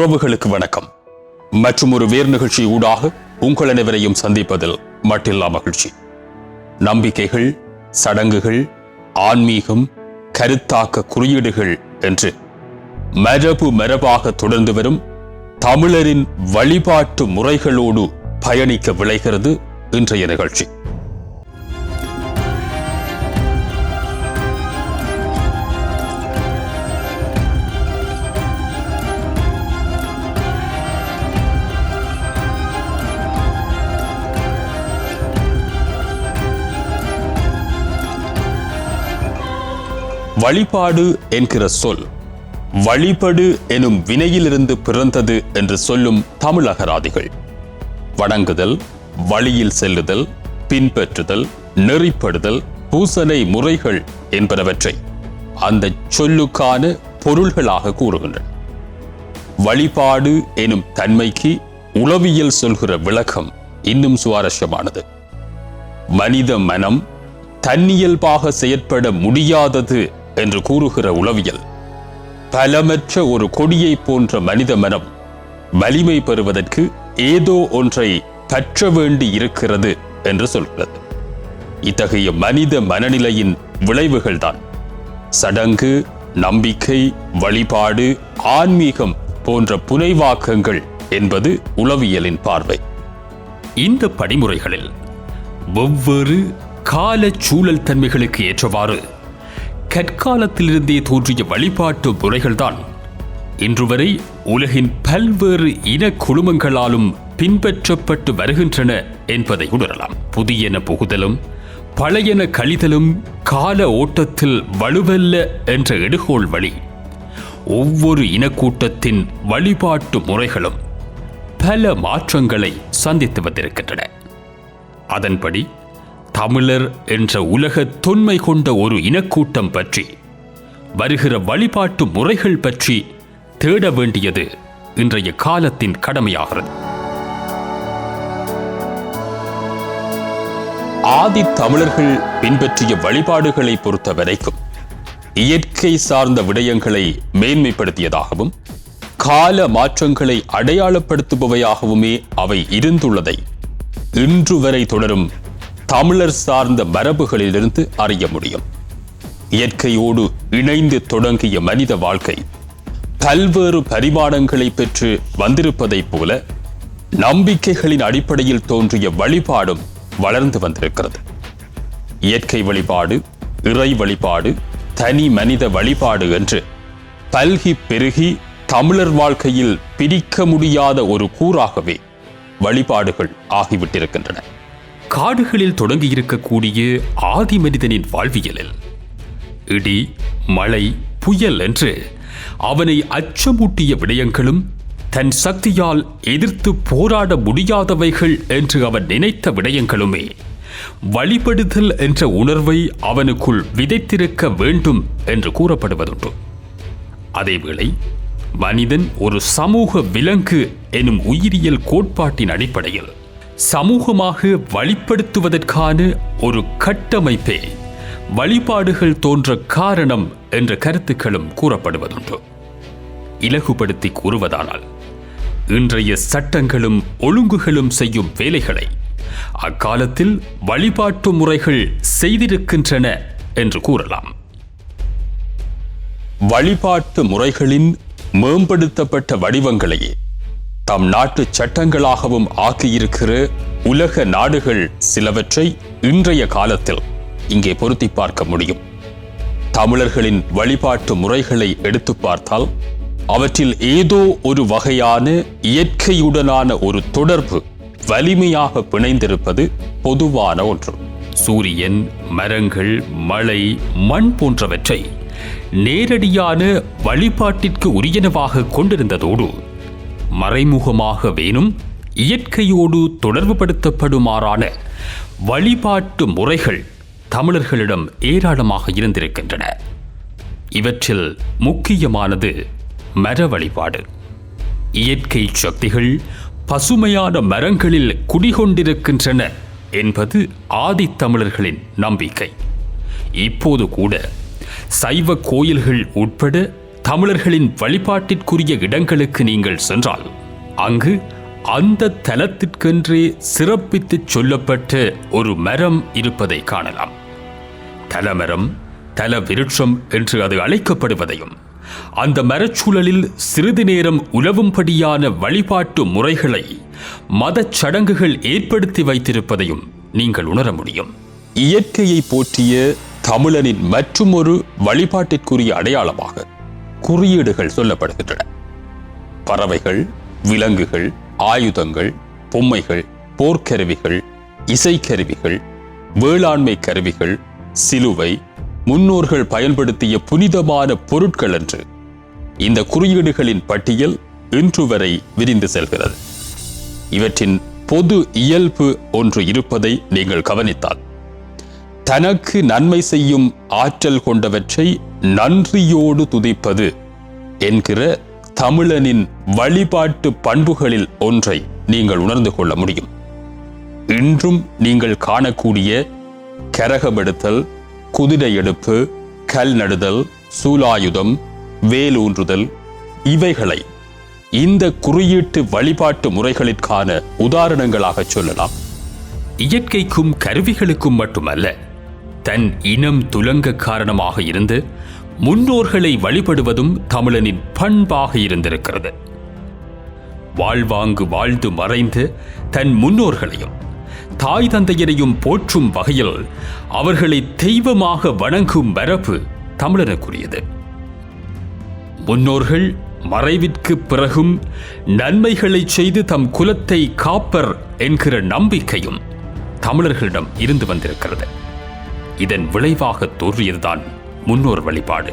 உறவுகளுக்கு வணக்கம். மற்றும் ஒரு வேர் நிகழ்ச்சி ஊடாக உங்கள் அனைவரையும் சந்திப்பதில் மட்டில்லா மகிழ்ச்சி. நம்பிக்கைகள் சடங்குகள் ஆன்மீகம் கருத்தாக்க குறியீடுகள் என்று மரபு மரபாக தொடர்ந்து வரும் தமிழரின் வழிபாட்டு முறைகளோடு பயணிக்க விளைகிறது இன்றைய நிகழ்ச்சி. வழிபாடு என்கிற சொல் வழிபடு எனும் வினையிலிருந்து பிறந்தது என்று சொல்லும் தமிழகராதிகள் வணங்குதல் வழியில் செல்லுதல் பின்பற்றுதல் நெறிப்படுதல் பூசனை முறைகள் என்பனவற்றை அந்த சொல்லுக்கான பொருள்களாக கூறுகின்றன. வழிபாடு எனும் தன்மைக்கு உளவியல் சொல்கிற விளக்கம் இன்னும் சுவாரஸ்யமானது. மனித மனம் தன்னியல்பாக செயற்பட முடியாதது என்று கூறுகிற உளவியல். பலமற்ற ஒரு கொடியை போன்ற மனித மனம் வலிமை பெறுவதற்கு ஏதோ ஒன்றை பற்ற வேண்டி இருக்கிறது என்று சொல்கிறது. இத்தகைய மனித மனநிலையின் விளைவுகள்தான் சடங்கு நம்பிக்கை வழிபாடு ஆன்மீகம் போன்ற புனைவாக்கங்கள் என்பது உளவியலின் பார்வை. இந்த படிமுறைகளில் ஒவ்வொரு கால சூழல் தன்மைகளுக்கு ஏற்றவாறு கற்காலத்திலிருந்தே தோன்றிய வழிபாட்டு முறைகள்தான். இன்று வரை உலகின் பல்வேறு இன குழுமங்களாலும் பின்பற்றப்பட்டு வருகின்றன என்பதை உணரலாம். புதியன புகுதலும் பழையன கழிதலும் கால ஓட்டத்தில் வலுவல்ல என்ற எடுகோள் வழி. ஒவ்வொரு இனக்கூட்டத்தின் வழிபாட்டு முறைகளும் பல மாற்றங்களை சந்தித்து வந்திருக்கின்றன. அதன்படி தமிழர் என்ற உலக தொன்மை கொண்ட ஒரு இனக்கூட்டம் பற்றி வருகிற வழிபாட்டு முறைகள் பற்றி தேட வேண்டியது இன்றைய காலத்தின் கடமையாகிறது. ஆதி தமிழர்கள் பின்பற்றிய வழிபாடுகளை பொறுத்த வரைக்கும் இயற்கை சார்ந்த விடயங்களை மேன்மைப்படுத்தியதாகவும் கால மாற்றங்களை அடையாளப்படுத்துபவையாகவுமே அவை இருந்துள்ளதை இன்று வரை தொடரும் தமிழர் சார்ந்த மரபுகளிலிருந்து அறிய முடியும். இயற்கையோடு இணைந்து தொடங்கிய மனித வாழ்க்கை பல்வேறு பரிமாணங்களை பெற்று வந்திருப்பதைப் போல நம்பிக்கைகளின் அடிப்படையில் தோன்றிய வழிபாடும் வளர்ந்து வந்திருக்கிறது. இயற்கை வழிபாடு இறை வழிபாடு தனி மனித வழிபாடு என்று பல்கி பெருகி தமிழர் வாழ்க்கையில் பிரிக்க முடியாத ஒரு கூறாகவே வழிபாடுகள் ஆகிவிட்டிருக்கின்றன. காடுகளில் தொடங்கியிருக்கக்கூடிய ஆதி மனிதனின் வாழ்வியலில் இடி மழை புயல் என்று அவனை அச்சமூட்டிய விடயங்களும் தன் சக்தியால் எதிர்த்து போராட முடியாதவைகள் என்று அவன் நினைத்த விடயங்களுமே வழிபடுதல் என்ற உணர்வை அவனுக்குள் விதைத்திருக்க வேண்டும் என்று கூறப்படுவதுண்டு. அதேவேளை மனிதன் ஒரு சமூக விலங்கு எனும் உயிரியல் கோட்பாட்டின் அடிப்படையில் சமூகமாக வழிப்படுத்துவதற்கான ஒரு கட்டமைப்பே வழிபாடுகள் தோன்ற காரணம் என்ற கருத்துக்களும் கூறப்படுவதுண்டு. இலகுபடுத்தி கூறுவதானால் இன்றைய சட்டங்களும் ஒழுங்குகளும் செய்யும் வேலைகளை அக்காலத்தில் வழிபாட்டு முறைகள் செய்திருக்கின்றன என்று கூறலாம். வழிபாட்டு முறைகளின் மேம்படுத்தப்பட்ட வடிவங்களையே தம் நாட்டு சட்டங்களாகவும் ஆக்கியிருக்கிற உலக நாடுகள் சிலவற்றை இன்றைய காலத்தில் இங்கே பொருத்தி பார்க்க முடியும். தமிழர்களின் வழிபாட்டு முறைகளை எடுத்து பார்த்தால் அவற்றில் ஏதோ ஒரு வகையான இயற்கையுடனான ஒரு தொடர்பு வலிமையாக பிணைந்திருப்பது பொதுவான ஒன்று. சூரியன் மரங்கள் மழை மண் போன்றவற்றை நேரடியான வழிபாட்டிற்கு உரியனவாக கொண்டிருந்ததோடு மறைமுகமாக வேணும் இயற்கையோடு தொடர்புபடுத்தப்படுமாறான வழிபாட்டு முறைகள் தமிழர்களிடம் ஏராளமாக இருந்திருக்கின்றன. இவற்றில் முக்கியமானது மர வழிபாடு. இயற்கை சக்திகள் பசுமையான மரங்களில் குடிகொண்டிருக்கின்றன என்பது ஆதித்தமிழர்களின் நம்பிக்கை. இப்போது கூட சைவ கோயில்கள் உட்பட தமிழர்களின் வழிபாட்டிற்குரிய இடங்களுக்கு நீங்கள் சென்றால் அங்கு அந்த தலத்திற்கென்றே சிறப்பித்துச் சொல்லப்பட்ட ஒரு மரம் இருப்பதை காணலாம். தலமரம் தல விருட்சம் என்று அது அழைக்கப்படுவதையும் அந்த மரச்சூழலில் சிறிது நேரம் உலவும்படியான வழிபாட்டு முறைகளை மதச் சடங்குகள் ஏற்படுத்தி வைத்திருப்பதையும் நீங்கள் உணர முடியும். இயற்கையை போற்றிய தமிழனின் மற்றுமொரு வழிபாட்டிற்குரிய அடையாளமாக குறியீடுகள் சொல்லப்படுகின்றன. பறவைகள் விலங்குகள் ஆயுதங்கள் பொம்மைகள் போர்க்கருவிகள் இசைக்கருவிகள் வேளாண்மை கருவிகள் சிலுவை முன்னோர்கள் பயன்படுத்திய புனிதமான பொருட்கள் என்று இந்த குறியீடுகளின் பட்டியல் இன்று வரை விரிந்து செல்கிறது. இவற்றின் பொது இயல்பு ஒன்று இருப்பதை நீங்கள் கவனித்தால் தனக்கு நன்மை செய்யும் ஆற்றல் கொண்டவற்றை நன்றியோடு துதிப்பது என்கிற தமிழனின் வழிபாட்டு பண்புகளில் ஒன்றை நீங்கள் உணர்ந்து கொள்ள முடியும். இன்றும் நீங்கள் காணக்கூடிய கரகமெடுத்தல் குதிரை எடுப்பு கல் நடுதல் சூலாயுதம் வேலூன்றுதல் இவைகளை இந்த குறியீட்டு வழிபாட்டு முறைகளிற்கான உதாரணங்களாக சொல்லலாம். இயற்கைக்கும் கருவிகளுக்கும் மட்டுமல்ல தன் இனம் துலங்க காரணமாக இருந்து முன்னோர்களை வழிபடுவதும் தமிழனின் பண்பாக இருந்திருக்கிறது. வாழ்வாங்கு வாழ்ந்து மறைந்து தன் முன்னோர்களையும் தாய் தந்தையரையும் போற்றும் வகையில் அவர்களை தெய்வமாக வணங்கும் மரபு தமிழனுக்குரியது. முன்னோர்கள் மறைவிற்கு பிறகும் நன்மைகளை செய்து தம் குலத்தை காப்பர் என்கிற நம்பிக்கையும் தமிழர்களிடம் இருந்து வந்திருக்கிறது. இதன் விளைவாக தோன்றியதுதான் முன்னோர் வழிபாடு.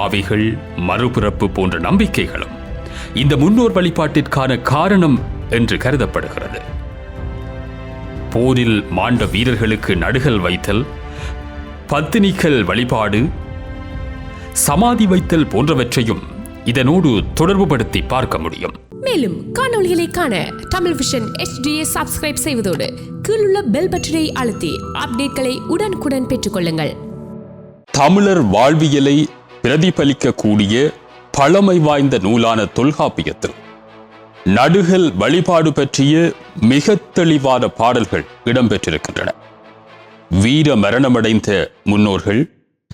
ஆவிகள் மறுபிறப்பு போன்ற நம்பிக்கைகளும் இந்த முன்னோர் வழிபாட்டிற்கான காரணம் என்று கருதப்படுகிறது. போரில் மாண்ட வீரர்களுக்கு நடுகள் வைத்தல் பத்தினிகள் வழிபாடு சமாதி வைத்தல் போன்றவற்றையும் இதனோடு தொடர்புபடுத்தி பார்க்க முடியும். மேலும் காணொளிகளை காண தமிழ் விஷன் HDயை சப்ஸ்கிரைப் செய்வதோடு கீழுள்ள பெல் பட்டனை அழுத்தி அப்டேட்களை உடனுக்குடன் பெற்றுக்கொள்ளுங்கள். தமிழர் வாழ்வியலை பிரதிபலிக்கக்கூடிய பழமை வாய்ந்த நூலான தொல்காப்பியத்தில் நடுகல் வழிபாடு பற்றிய மிக தெளிவான பாடல்கள் இடம்பெற்றிருக்கின்றன. வீர மரணமடைந்த முன்னோர்கள்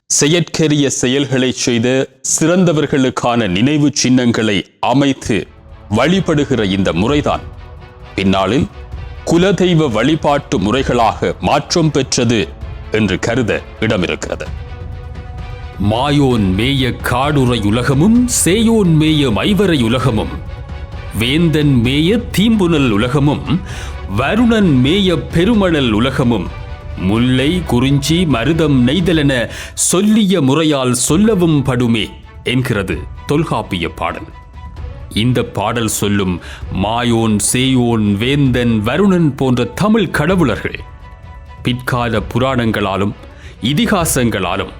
செயற்கரிய செயல்களை செய்த சிறந்தவர்களுக்கான நினைவு சின்னங்களை அமைத்து வழிபடுகிற இந்த முறைதான். பின்னாளில் குலதெய்வ வழிபாட்டு முறைகளாக மாற்றம் பெற்றது என்று கருத இடமிருக்கிறது. மாயோன் மேய காடுரை உலகமும் சேயோன் மேய மைவரை உலகமும் வேந்தன் மேய தீம்புணல் உலகமும் வருணன் மேய பெருமணல் உலகமும் முல்லை குறிஞ்சி மருதம் நெய்தலென சொல்லிய முறையால் சொல்லவும் படுமே என்கிறது தொல்காப்பிய பாடல். இந்த பாடல் சொல்லும் மாயோன் சேயோன் வேந்தன் வருணன் போன்ற தமிழ் கடவுளர்கள் பிற்கால புராணங்களாலும் இதிகாசங்களாலும்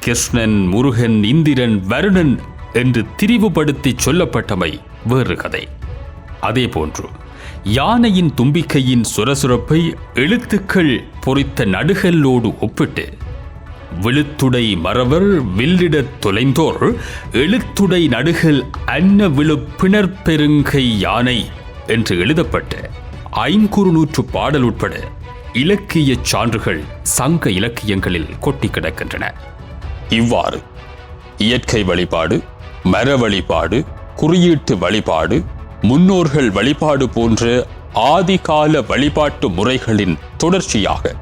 கிருஷ்ணன் முருகன் இந்திரன் வருணன் என்று திரிவுபடுத்தி சொல்லப்பட்டமை வேறு கதை. அதேபோன்று யானையின் தும்பிக்கையின் சுரசுரப்பை எழுத்துக்கள் பொறித்த நடுகல்லோடு ஒப்பிட்டு விழுத்துடை மறவர் வில்லிடத் தொலைந்தோர் எழுத்துடை நடுகள் அன்ன விழு பிணர்பெருங்கை யானை என்று எழுதப்பட்ட ஐங்குறுநூற்று பாடல் உட்பட இலக்கிய சான்றுகள் சங்க இலக்கியங்களில் கொட்டி கிடக்கின்றன. இவ்வாறு இயற்கை வழிபாடு மர வழிபாடு குறியீட்டு வழிபாடு முன்னோர்கள் வழிபாடு போன்ற ஆதிகால வழிபாட்டு முறைகளின் தொடர்ச்சியாக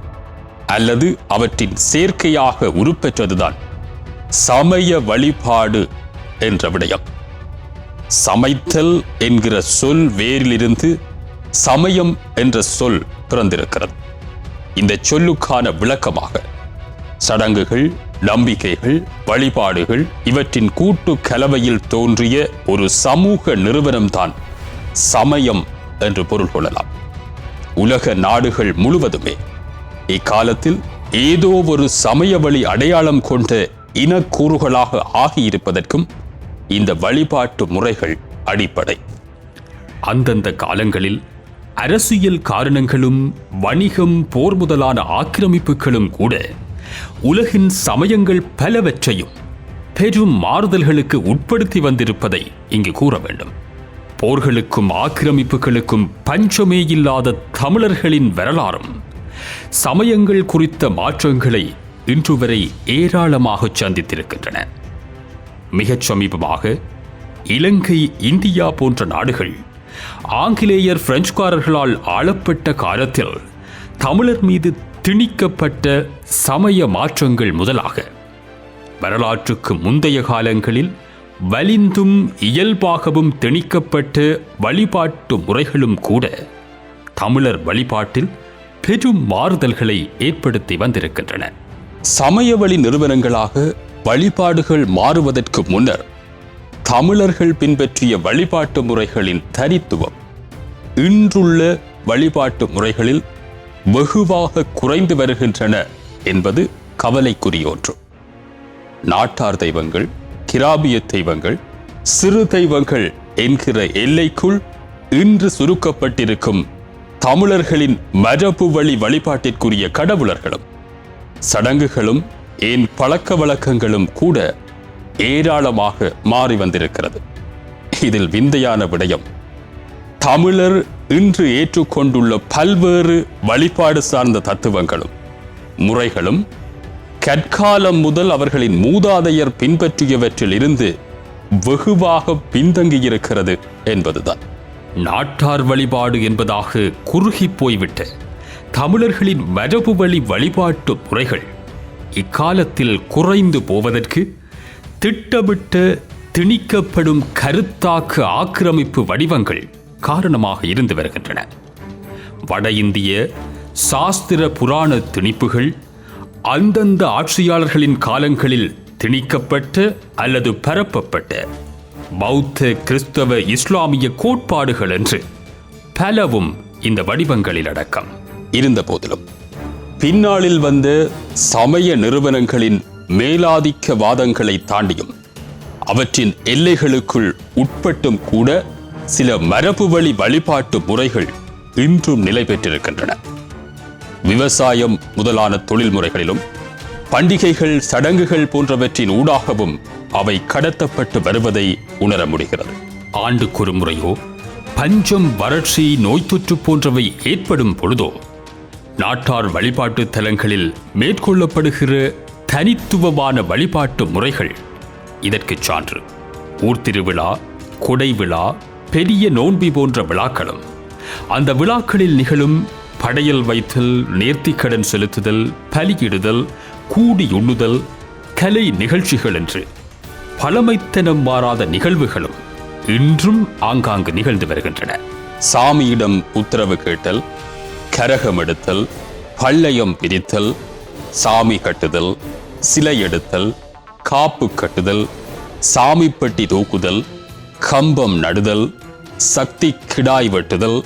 அல்லது அவற்றின் சேர்க்கையாக உருப்பெற்றதுதான் சமய வழிபாடு என்ற விடயம். சமைத்தல் என்கிற சொல் வேரிலிருந்து சமயம் என்ற சொல் பிறந்திருக்கிறது. இந்த சொல்லுக்கான விளக்கமாக சடங்குகள் நம்பிக்கைகள் வழிபாடுகள் இவற்றின் கூட்டு கலவையில் தோன்றிய ஒரு சமூக நிறுவனம்தான் சமயம் என்று பொருள் கொள்ளலாம். உலக நாடுகள் முழுவதுமே இக்காலத்தில் ஏதோ ஒரு சமய வழி அடையாளம் கொண்ட இனக்கூறுகளாக ஆகியிருப்பதற்கும் இந்த வழிபாட்டு முறைகள் அடிப்படை. அந்தந்த காலங்களில் அரசியல் காரணங்களும் வணிகம் போர் முதலான ஆக்கிரமிப்புகளும் கூட உலகின் சமயங்கள் பலவற்றையும் பெரும் மாறுதல்களுக்கு உட்படுத்தி வந்திருப்பதை இங்கு கூற வேண்டும். போர்களுக்கும் ஆக்கிரமிப்புகளுக்கும் பஞ்சமே இல்லாத தமிழர்களின் வரலாறும் சமயங்கள் குறித்த மாற்றங்களை இன்று வரை ஏராளமாக சந்தித்திருக்கின்றன. மிகச் சமீபமாக இலங்கை இந்தியா போன்ற நாடுகள் ஆங்கிலேயர் பிரெஞ்சுக்காரர்களால் ஆளப்பட்ட காலத்தில் தமிழர் மீது திணிக்கப்பட்ட சமய மாற்றங்கள் முதலாக வரலாற்றுக்கு முந்தைய காலங்களில் வலிந்தும் இயல்பாகவும் திணிக்கப்பட்ட வழிபாட்டு முறைகளும் கூட தமிழர் வழிபாட்டில் பெரும் மாறுதல்களை ஏற்படுத்தி வந்திருக்கின்றன. சமய வழி நிறுவனங்களாக வழிபாடுகள் மாறுவதற்கு முன்னர் தமிழர்கள் பின்பற்றிய வழிபாட்டு முறைகளின் தனித்துவம் இன்றுள்ள வழிபாட்டு முறைகளில் வெகுவாக குறைந்து வருகின்றன என்பது கவலைக்குரிய ஒன்று நாட்டார் தெய்வங்கள் கிராபிய தெய்வங்கள் சிறு தெய்வங்கள் என்கிற எல்லைக்குள் இன்று சுருக்கப்பட்டிருக்கும் தமிழர்களின் மரபு வழி வழிபாட்டிற்குரிய கடவுளர்களும் சடங்குகளும் ஏன் பழக்க வழக்கங்களும் கூட ஏராளமாக மாறி வந்திருக்கிறது. இதில் விந்தையான விடயம் தமிழர் இன்று ஏற்றுக்கொண்டுள்ள பல்வேறு வழிபாடு சார்ந்த தத்துவங்களும் முறைகளும் கற்காலம் முதல் அவர்களின் மூதாதையர் பின்பற்றியவற்றில் இருந்து வெகுவாக பின்தங்கியிருக்கிறது என்பதுதான். நாட்டார் வழிபாடு என்பதாக குறுகி போய்விட்ட தமிழர்களின் மரபு வழி வழிபாட்டு முறைகள் இக்காலத்தில் குறைந்து போவதற்கு திட்டமிட்ட திணிக்கப்படும் கருத்தாக்கு ஆக்கிரமிப்பு வடிவங்கள் காரணமாக இருந்து வருகின்றன. வட இந்திய சாஸ்திர புராண திணிப்புகள் அந்தந்த ஆட்சியாளர்களின் காலங்களில் திணிக்கப்பட்ட அல்லது பரப்பப்பட்ட பௌத்த கிறிஸ்தவ இஸ்லாமிய கோட்பாடுகள் என்று பலவும் இந்த வடிவங்களில் அடக்கம். இருந்த போதிலும் பின்னாளில் வந்த சமய நிறுவனங்களின் மேலாதிக்க வாதங்களை தாண்டியும் அவற்றின் எல்லைகளுக்குள் உட்பட்டும் கூட சில மரபு வழி வழிபாட்டு முறைகள் இன்றும் நிலை பெற்றிருக்கின்றன. விவசாயம் முதலான தொழில் முறைகளிலும் பண்டிகைகள் சடங்குகள் போன்றவற்றின் ஊடாகவும் அவை கடத்தப்பட்டு வருவதை உணர முடிகிறது. ஆண்டுக்கொரு முறையோ பஞ்சம் வறட்சி நோய் தொற்று போன்றவை ஏற்படும் பொழுதோ நாட்டார் வழிபாட்டு தலங்களில் மேற்கொள்ளப்படுகிற தனித்துவமான வழிபாட்டு முறைகள் இதற்கு சான்று. ஊர்த்திருவிழா கொடை விழா பெரிய நோன்பி போன்ற விழாக்களும் அந்த விழாக்களில் நிகழும் படையல் வைத்தல் நேர்த்திக்கடன் செலுத்துதல் பலியிடுதல் கூடி உண்ணுதல் கலை நிகழ்ச்சிகள் என்று பழமைத்தனம் மாறாத நிகழ்வுகளும் இன்றும் ஆங்காங்கு நிகழ்ந்து வருகின்றன. சாமியிடம் உத்தரவு கேட்டல் கரகம் எடுத்தல் பள்ளையம் பிரித்தல் சாமி கட்டுதல் சிலை எடுத்தல் காப்பு கட்டுதல் சாமிப்பட்டி தூக்குதல் கம்பம் நடுதல் சக்தி கிடாய் வெட்டுதல்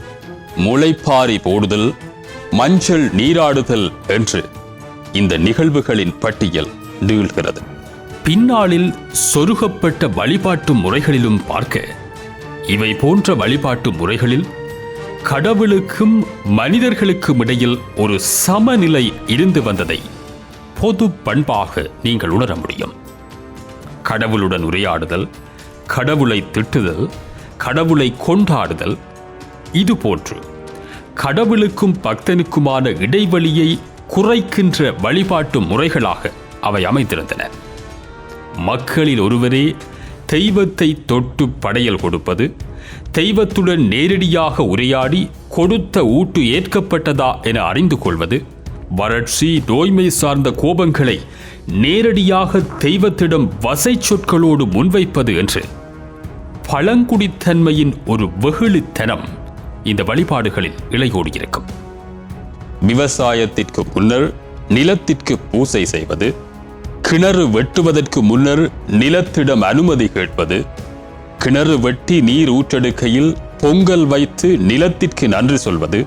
முளைப்பாரி போடுதல் மஞ்சள் நீராடுதல் என்று இந்த நிகழ்வுகளின் பட்டியல் நீள்கிறது. பின்னாளில் சொருகப்பட்ட வழிபாட்டு முறைகளிலும் பார்க்க இவை போன்ற வழிபாட்டு முறைகளில் கடவுளுக்கும் மனிதர்களுக்கும் இடையில் ஒரு சமநிலை இருந்து வந்ததை பொது பண்பாக நீங்கள் உணர முடியும். கடவுளுடன் உரையாடுதல் கடவுளை திட்டுதல் கடவுளை கொண்டாடுதல் இது போன்று கடவுளுக்கும் பக்தனுக்குமான இடைவெளியை குறைக்கின்ற வழிபாட்டு முறைகளாக அவை அமைந்திருந்தன. மக்களில் ஒருவரே தெய்வத்தை தொட்டு படையல் கொடுப்பது தெய்வத்துடன் நேரடியாக உரையாடி கொடுத்த ஊட்டு ஏற்கப்பட்டதா என அறிந்து கொள்வது வறட்சி நோய்மை சார்ந்த கோபங்களை நேரடியாக தெய்வத்திடம் வசை சொற்களோடு முன்வைப்பது என்று. பழங்குடித்தன்மையின் ஒரு வெகுளித்தனம் இந்த வழிபாடுகளில் இளையோடியிருக்கும் விவசாயத்திற்கு முன்னர் நிலத்திற்கு பூசை செய்வது கிணறு வெட்டுவதற்கு முன்னர் நிலத்திடம் அனுமதி கேட்பது. கிணறு வெட்டி நீர் ஊற்றெடுக்கையில் பொங்கல் வைத்து நிலத்திற்கு நன்றி சொல்வது.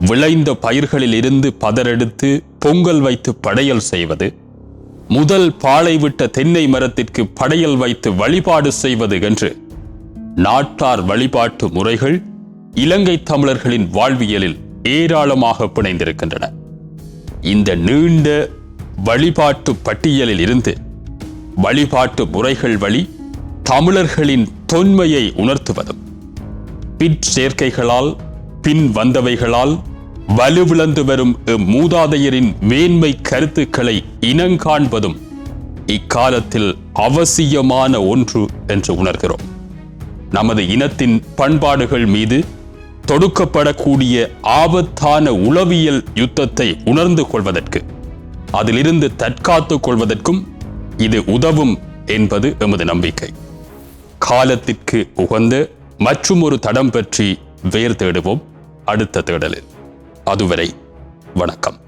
விளைந்த பயிர்களில் இருந்து பதறெடுத்து பொங்கல் வைத்து படையல் செய்வது. முதல் பாலை விட்ட தென்னை மரத்திற்கு படையல் வைத்து வழிபாடு செய்வது என்று. நாட்டார் வழிபாட்டு முறைகள் இலங்கை தமிழர்களின் வாழ்வியலில் ஏராளமாக பிணைந்திருக்கின்றன. இந்த நீண்ட வழிபாட்டு பட்டியலில் இருந்து வழிபாட்டு முறைகள் வழி தமிழர்களின் தொன்மையை உணர்த்துவதும். பிற்சேர்க்கைகளால் பின் வந்தவைகளால் வலுவிழந்து வரும் மூதாதையரின் மேன்மை கருத்துக்களை இனங்காண்பதும் இக்காலத்தில் அவசியமான ஒன்று என்று உணர்கிறோம். நமது இனத்தின் பண்பாடுகள் மீது தொடுக்கப்படக்கூடிய ஆபத்தான உளவியல் யுத்தத்தை உணர்ந்து கொள்வதற்கு அதிலிருந்து தற்காத்துக் கொள்வதற்கும் இது உதவும் என்பது எமது நம்பிக்கை. காலத்திற்கு உகந்த மற்றும் ஒரு தடம் பற்றி வேர் தேடுவோம். அடுத்த தேடலில். அதுவரை வணக்கம்.